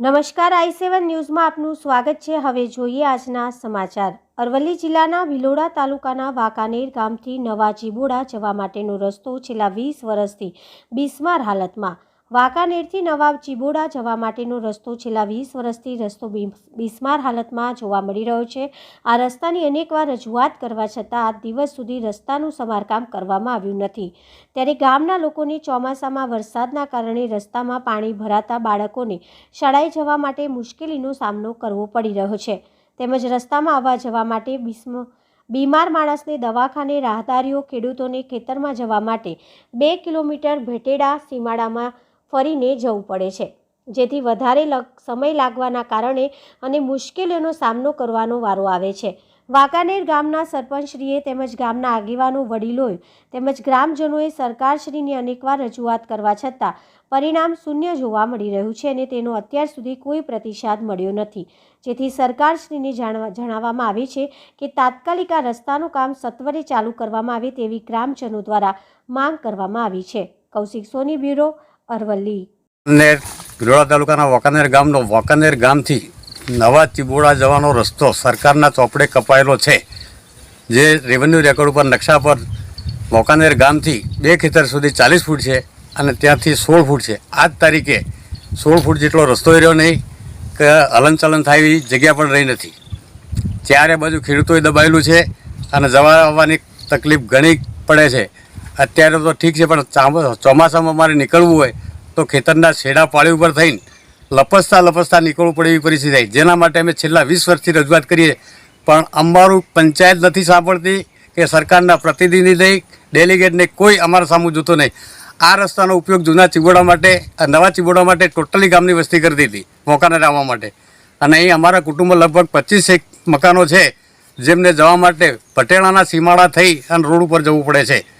નમસ્કાર, આઈ સેવન ન્યૂઝમાં આપનું સ્વાગત છે. હવે જોઈએ આજના સમાચાર. અરવલ્લી જિલ્લાના ભિલોડા તાલુકાના વાંકાનેર ગામથી નવા જીબોડા જવા માટેનો રસ્તો છેલ્લા વીસ વર્ષથી બિસ્માર હાલતમાં. વાંકાનેરથી નવા ચીબોડા જવા માટેનો રસ્તો છેલ્લા વીસ વર્ષથી રસ્તો બિસ- બિસ્માર હાલતમાં જોવા મળી રહ્યો છે. આ રસ્તાની અનેકવાર રજૂઆત કરવા છતાં આજ દિવસ સુધી રસ્તાનું સમારકામ કરવામાં આવ્યું નથી. ત્યારે ગામના લોકોને ચોમાસામાં વરસાદના કારણે રસ્તામાં પાણી ભરાતા બાળકોને શાળાએ જવા માટે મુશ્કેલીનો સામનો કરવો પડી રહ્યો છે. તેમજ રસ્તામાં આવવા જવા માટે બિસ્મ બીમાર માણસને દવાખાને, રાહદારીઓ, ખેડૂતોને ખેતરમાં જવા માટે બે કિલોમીટર ભેટેડા સીમાડામાં ફરીને જવું પડે છે. જેથી વધારે સમય લાગવાના કારણે અને મુશ્કેલીઓનો સામનો કરવાનો વારો આવે છે. વાંકાનેર ગામના સરપંચશ્રીએ તેમજ ગામના આગેવાનો, વડીલોએ તેમજ ગ્રામજનોએ સરકારશ્રીની અનેકવાર રજૂઆત કરવા છતાં પરિણામ શૂન્ય જોવા મળી રહ્યું છે અને તેનો અત્યાર સુધી કોઈ પ્રતિસાદ મળ્યો નથી. જેથી સરકારશ્રીને જાણવા, જણાવવામાં આવે છે કે તાત્કાલિક આ રસ્તાનું કામ સત્વરે ચાલુ કરવામાં આવે તેવી ગ્રામજનો દ્વારા માંગ કરવામાં આવી છે. કૌશિક સોની બ્યુરો અરવલ્લી. ભિલોડા તાલુકાના વાંકાનેર ગામનો, વાંકાનેર ગામથી નવા ચિબોડા જવાનો રસ્તો સરકારના ચોપડે કપાયેલો છે. જે રેવન્યુ રેકોર્ડ ઉપર નકશા પર વાંકાનેર ગામથી બે ખેતર સુધી ચાલીસ ફૂટ છે અને ત્યાંથી સોળ ફૂટ છે. આ જ તારીખે સોળ ફૂટ જેટલો રસ્તો રહ્યો નહીં કે હલનચલન થાય એવી જગ્યા પણ રહી નથી. ચારે બાજુ ખેડૂતોએ દબાયેલું છે અને જવા આવવાની તકલીફ ઘણી પડે છે. અત્યારે તો ઠીક છે, પણ ચામ- ચોમાસામાં મારે નીકળવું હોય તો ખેતરના છેડા પાળી ઉપર થઈને લપસતા લપસતા નીકળવું પડે એવી પરિસ્થિતિ થાય. જેના માટે અમે છેલ્લા વીસ વર્ષથી રજૂઆત કરીએ. પણ અમારું પંચાયત નથી સાંભળતી કે સરકારના પ્રતિનિધિ નહીં, ડેલિગેટને કોઈ અમારા સામું જોતો નહીં. આ રસ્તાનો ઉપયોગ જૂના ચીબોડા માટે નવા ચીબોડા માટે ટોટલી ગામની વસ્તી કરતી હતી મોકાને આવવા માટે. અને અહીં અમારા કુટુંબમાં લગભગ પચીસ એક મકાનો છે, જેમને જવા માટે પટેલાના સીમાડા થઈ અને રોડ ઉપર જવું પડે છે.